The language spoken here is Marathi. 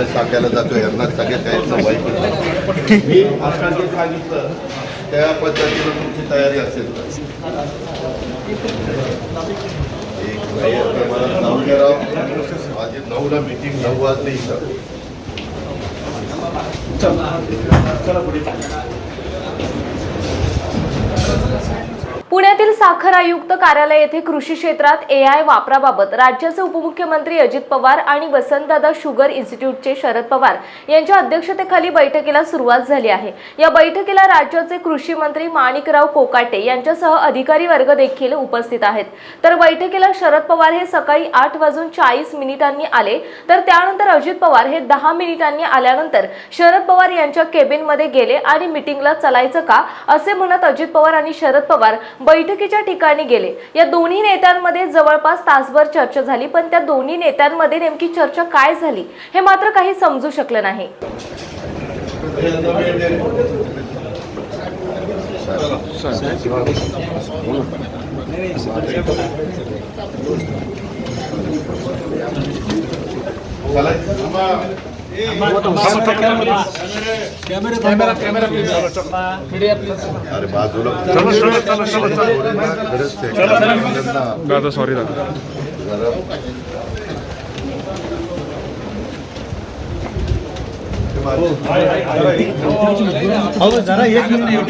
आपल्या सांगायला जातो यांना सगळ्या काही वाईट मी आजकाल जे सांगितलं त्या पद्धतीनं तुमची तयारी असेल एक नाही आता मला राव. माझी नऊला मीटिंग नऊ वाजली इथं. पुण्यातील साखर आयुक्त कार्यालय येथे कृषी क्षेत्रात ए आय वापराबाबत राज्याचे उपमुख्यमंत्री अजित पवार आणि वसंतदादा शुगर इन्स्टिट्यूटचे शरद पवार यांच्या अध्यक्षतेखाली बैठकीला सुरुवात झाली आहे. या बैठकीला राज्याचे कृषी मंत्री माणिकराव कोकाटे यांच्यासह अधिकारी वर्ग देखील उपस्थित आहेत. तर बैठकीला शरद पवार हे सकाळी आठ वाजून चाळीस मिनिटांनी आले. तर त्यानंतर अजित पवार हे दहा मिनिटांनी आल्यानंतर शरद पवार यांच्या केबिनमध्ये गेले आणि मिटिंगला चालायचं का? असे म्हणत अजित पवार आणि शरद पवार बैठकीच्या ठिकाणी गेले. या दोन्ही नेत्यांमध्ये जवळपास तासभर चर्चा झाली पण त्या दोन्ही नेत्यांमध्ये नेमकी चर्चा काय झाली हे मात्र काही समजू शकलं नाही. चला थांबा. अरे बाजूला खरंच आहे. दादा सॉरी दादा जरा अहो जरा एक मिनिट